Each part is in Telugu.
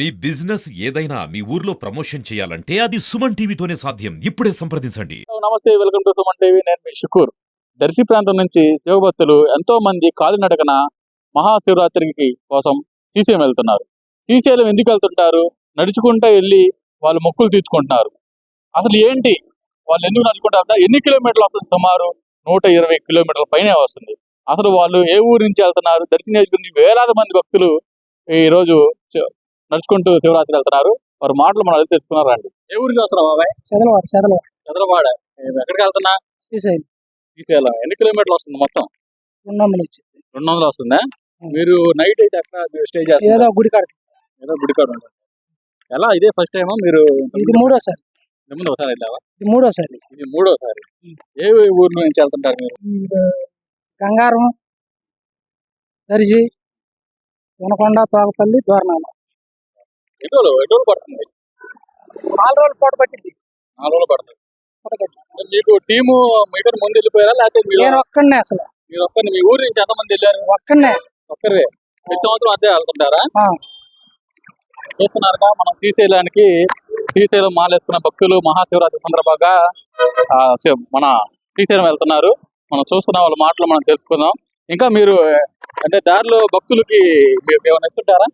మీ బిజినెస్ ఏదైనా మీ ఊర్లో ప్రమోషన్ చేయాలంటే అది సుమన్ టీవీతోనే సాధ్యం. ఇప్పుడే సంప్రదించండి. నమస్తే వెల్కమ్ టు సుమన్ టీవీ. నేను మీ షుకూర్. దర్శి ప్రాంతం నుంచి శివభక్తులు ఎంతో మంది కాలినడకన మహాశివరాత్రికి కోసం శ్రీశైలం వెళ్తున్నారు. శ్రీశైలం ఎందుకు వెళ్తుంటారు? నడుచుకుంటూ వెళ్ళి వాళ్ళు మొక్కులు తీర్చుకుంటున్నారు. అసలు ఏంటి? వాళ్ళు ఎందుకు నడుచుకుంటారు ఎన్ని కిలోమీటర్లు వస్తుంది? సుమారు నూట ఇరవై కిలోమీటర్ల పైనే వస్తుంది. అసలు వాళ్ళు ఏ ఊరు నుంచి వెళ్తున్నారు? దర్శనం చేసుకుని వేలాది మంది భక్తులు ఈ రోజు నడుచుకుంటూ శివరాత్రి వెళ్తున్నారు. వారి మాటలు మనం అడిగి తెలుసుకున్నారు రండి. ఏ ఊరికి వస్తున్నాం బాబాయ్? చదలవాడు చదలవాడు. చంద్రబాడ ఎక్కడికి వెళ్తున్నా? శ్రీశైలం. శ్రీశైలం. ఎన్ని కిలోమీటర్లు వస్తుంది మొత్తం? రెండు వందలు వచ్చింది రెండు వందలు వస్తుందా? మీరు నైట్ అయితే ఎక్కడ స్టే ఏదో చేస్తారు గుడి కాడ. ఏదో గుడికాడ ఉంటారు. ఎలా? ఇదే ఫస్ట్ టైం మీరు ఇది మూడోసారి. ముందు ఒకసారి వెళ్ళావా? ఇది మూడోసారి. ఇది మూడోసారి. ఏ ఊర్లో నుంచి వెళ్తుంటారు మీరు? గంగారం దర్జి వినకొండ తోకపల్లి దోరణాలు ఎటు రోజులు పడుతుంది. నాలుగు రోజులు పూట పట్టింది నాలుగు రోజులు పడుతుంది. మీకు టీము మీటర్ ముందు వెళ్ళిపోయారా? లేకపోతే నేను ఒక్కడనే అసలు. మీరు ఒక్కరిని మీ ఊరు నుంచి ఎంతమంది వెళ్ళారు? ఒక్కడనే. ఒక్కరే ప్రతి సంవత్సరం అదే వెళ్తుంటారా? చూస్తున్నారుగా మనం శ్రీశైలానికి శ్రీశైలం మాలేసుకున్న భక్తులు మహాశివరాత్రి సందర్భంగా మన శ్రీశైలం వెళ్తున్నారు. మనం చూస్తున్న వాళ్ళ మాటలు మనం తెలుసుకుందాం. ఇంకా మీరు అంటే దారిలో భక్తులకి మీరు ఏమైనా ఇస్తుంటారా?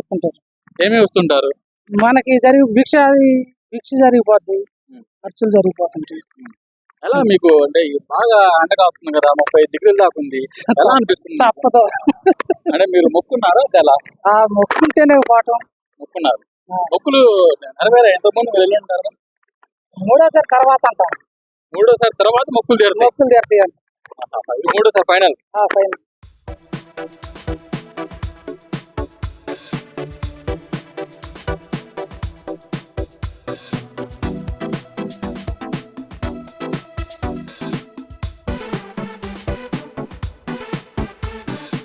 ఇస్తుంటారు. ఏమేమి ఇస్తుంటారు మనకి జరిగి భిక్ష భిక్ష జరిగిపోద్ది. ఖర్చులు జరిగిపోతుంటాయి. ఎలా మీకు అంటే బాగా అండగా వస్తుంది కదా ముప్పై డిగ్రీల దాకా ఉంది. ఎలా అనిపిస్తుంది? తప్పదు. అంటే మీరు మొక్కున్నారా? ఎలా? ఆ మొక్కుంటేనే పోవటం. మొక్కున్నారు. మొక్కులు నెరవేరా ఎంతమంది వెళ్ళి ఉంటారు? మూడోసారి తర్వాత అంటాం. మూడోసారి తర్వాత మొక్కులు తీరుతాయి. మొక్కులు తీరుతాయి మూడోసారి ఫైనల్. ఫైన్